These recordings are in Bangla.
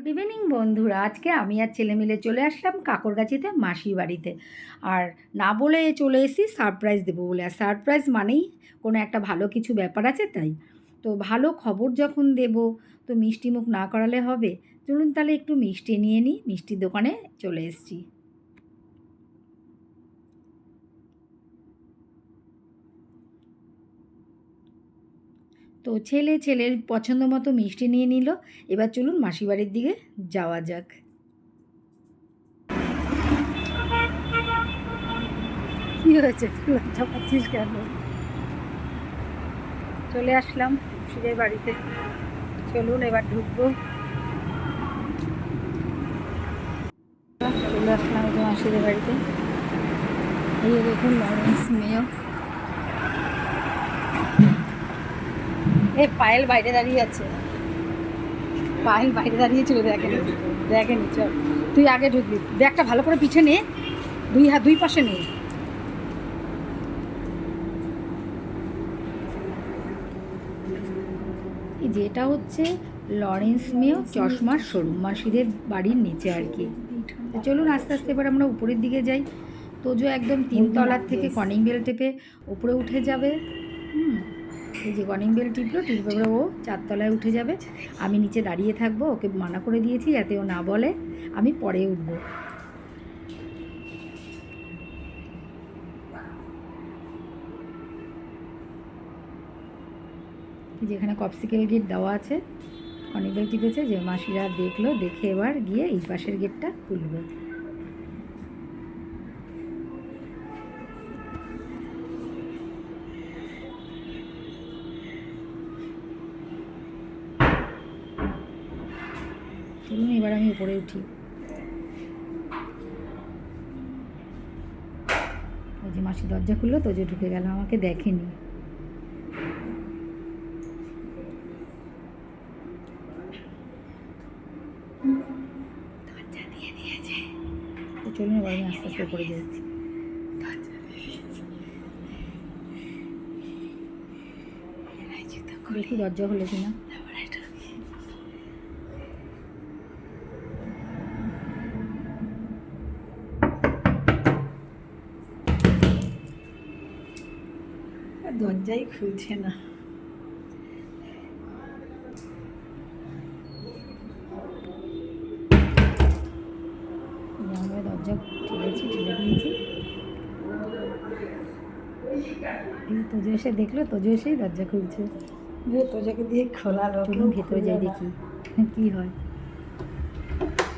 গুড ইভিনিং বন্ধুরা। আজকে আমি আর ছেলে মিলে চলে আসলাম কাকরগাছিতে মাসির বাড়িতে। আর না বলে চলে এসেছি সারপ্রাইজ দেবো বলে। আর সারপ্রাইজ মানেই কোনো একটা ভালো কিছু ব্যাপার আছে তাই। তো ভালো খবর যখন দেব, তো মিষ্টি মুখ না করালে হবে। চলুন তাহলে একটু মিষ্টি নিয়ে নিই। মিষ্টির দোকানে চলে এসেছি। তো ছেলে ছেলের পছন্দ মতো মিষ্টি নিয়ে নিল। এবার চলুন মাসি বাড়ির দিকে যাওয়া যাক। কেন? চলে আসলাম মাসিদের বাড়িতে। চলুন, এবার ঢুকবো। চলে আসলাম বাড়িতে। এই দেখুন লরেন্স এ পায়েল বাইরে দাঁড়িয়ে আছে। পায়েল বাইরে দাঁড়িয়ে ছিল দেখেনি দেখেনি চল। তুই আগে ঢুকবি। ব্যাগটা ভালো করে পিছে নে। দুই হাত দুই পাশে নে। যেটা হচ্ছে লরেন্স মেয় চশমার শোরুম। মাসিদের বাড়ির নিচে আর কি। চলুন আস্তে আস্তে এবার আমরা উপরের দিকে যাই। তোজো একদম তিনতলার থেকে কনিং বেল টেপে উপরে উঠে যাবে। এই যে কনিং বেল টিপলো টিপে করে ও চারতলায় উঠে যাবে। আমি নিচে দাঁড়িয়ে থাকব, ওকে মানা করে দিয়েছি যাতে ও না বলে। আমি পরে উঠবো। এই যে এখানে কপসিকেল গেট দেওয়া আছে বেল টিপেছে যে মাসিরা দেখল, দেখে এবার গিয়ে এই পাশের গেটটা খুলবে চলুন এবার আমি উপরে উঠি। ওই যে মাসি দরজা খুললো তো যে ঢুকে গেল আমাকে দেখেনি। চলুন এবার আমি আস্তে আস্তে উপরে যাচ্ছি। দেখি দরজা হলো কিনা দরজাই খুলছে না। আমরা দরজা ঠেলেছি ঠেলে দিয়েছি। তোজো এসে দেখল তোজো এসেই দরজা খুলছে। তোজাকে দিয়ে খোলালো চলুন ভেতরে যাই দেখি। কি হয়?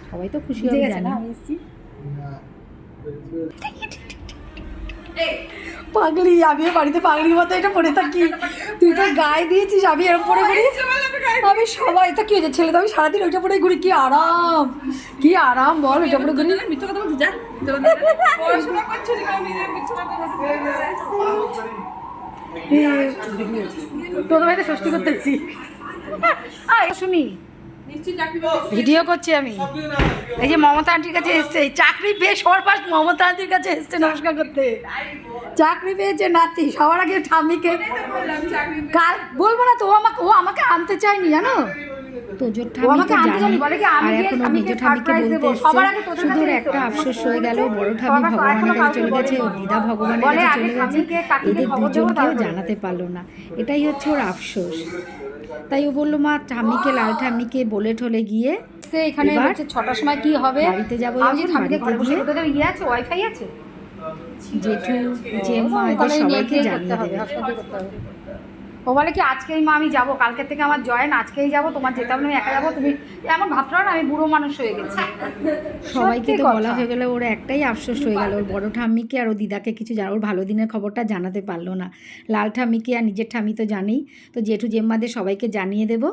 সবাই তো খুশি হবে গেছে না আমি এসছি। পাগলি আমি বাড়িতে পাগলির মতো এটা পরে থাকি। তুই তো গায়ে দিয়েছিস, আমি এরকম পরে ঘুরি। আমি সবাই তো কি হয়েছে, ছেলে তো আমি সারাদিন ওইটা পরে ঘুরি, কি আরাম। কি আরাম বল, ওইটা পরে ঘুরি। তোদের বাড়িতে ষষ্ঠী করতেছি। শুনি। ভিডিও করছি আমি। এই যে মমতা আন্টির কাছে এসছে চাকরি পেয়ে সবার ফার্স্ট মমতা আন্টির কাছে এসছে নমস্কার করতে। চাকরি পেয়েছে নাতি সবার আগে ঠাম্মিকে কাল বলব না তো ও আমাকে ও আমাকে আনতে চায়নি জানো? তোজোর ঠামিকে আর এখন ওর ঠামিকে বলতে এসছে শুধু একটা আফসোস হয়ে গেল বড় ঠামি ভগবানের কাছে চলে কাউকে গেছে ওর দিদা ভগবানের বলে কাছে চলে গেছে। এদের খবর দেবো, দুজনকেও জানাতে পারল না। এটাই হচ্ছে ওর আফসোস। তাই ও বলল মা ঠাম্মিকে লাল ঠাম্মিকে বলে ঠলে গিয়ে সে এখানে হচ্ছে ছটার সময় কি হবে? বাড়িতে যাব ইয়ে আছে ওয়াইফাই আছে? জেঠু জেমা এদের সবাইকে জানিয়ে দেবে। হবে। ও বলে কি আজকেই মা আমি যাব। কালকে থেকে আমার জয়েন আজকেই যাব। তোমার যেতে হবে আমি একা যাব। তুমি এমন ভাবছ না আমি বুড়ো মানুষ হয়ে গেছি। সবাইকে তো বলা হয়ে গেলে ওর একটাই আফসোস হয়ে গেল ওর বড় ঠাম্মিকে আর ও দিদাকে কিছু জানা ওর ভালো দিনের খবরটা জানাতে পারল না। লাল ঠাম্মিকে আর নিজের ঠাম্মি তো জানেই। তো জেঠু জেম্মাদের সবাইকে জানিয়ে দেব।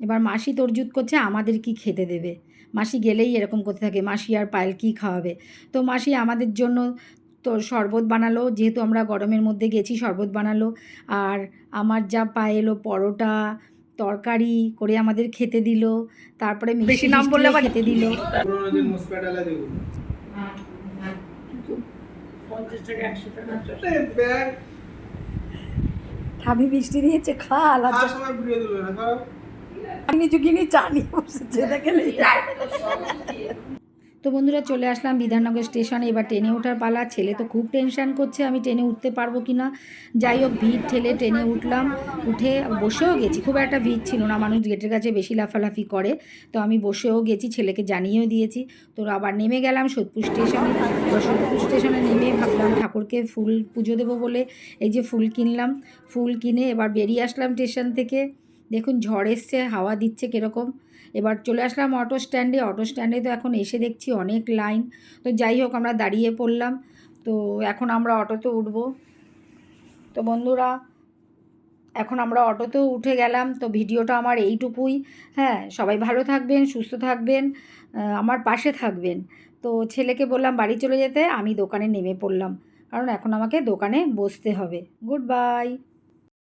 এবার মাসি তরজুত করছে আমাদের কি খেতে দেবে? মাসি গেলেই এরকম করতে থাকে মাসি আর পায়েল কি খাওয়াবে? তো মাসি আমাদের জন্য তো শরবত বানালো যেহেতু আমরা গরমের মধ্যে গেছি শরবত বানালো। আর আমার যা পায়ে এলো পরোটা তরকারি করে আমাদের খেতে দিল। তারপরে মিষ্টি বেশি নাম বললে আবার- খেতে দিল ঠামি মিষ্টি দিয়েছে খা লজ্জা খাওয়ার সময় ঘুরিয়ে দেবে না খাও আমি ঝুঁকিনি চা নিয়ে বসেছে দেখে তো বন্ধুরা চলে আসলাম বিধাননগর স্টেশনে। এবার ট্রেনে ওঠার পালা। ছেলে তো খুব টেনশান করছে, আমি ট্রেনে উঠতে পারব কি না যাই হোক, ভিড় ঠেলে ট্রেনে উঠলাম। উঠে বসেও গেছি। খুব একটা ভিড় ছিল না। মানুষ গেটের কাছে বেশি লাফালাফি করে। তো আমি বসেও গেছি, ছেলেকে জানিয়েও দিয়েছি। তো আবার নেমে গেলাম সোদপুর স্টেশনে। সোদপুর স্টেশনে নেমে ভাবলাম ঠাকুরকে ফুল পুজো দেবো বলে। এই যে ফুল কিনলাম। ফুল কিনে এবার বেরিয়ে আসলাম স্টেশন থেকে। দেখুন ঝড় এসছে, হাওয়া দিচ্ছে কীরকম। এবার চলে আসলাম অটো স্ট্যান্ডে অটো স্ট্যান্ডে তো এখন এসে দেখছি অনেক লাইন তো যাই হোক, আমরা দাঁড়িয়ে পড়লাম। তো এখন আমরা অটোতে উঠব। তো বন্ধুরা, এখন আমরা অটোতেও উঠে গেলাম। তো ভিডিওটা আমার এইটুকুই। হ্যাঁ সবাই ভালো থাকবেন, সুস্থ থাকবেন আমার পাশে থাকবেন। তো ছেলেকে বললাম, বাড়ি চলে যেতে। আমি দোকানে নেমে পড়লাম। কারণ এখন আমাকে দোকানে বসতে হবে। Good bye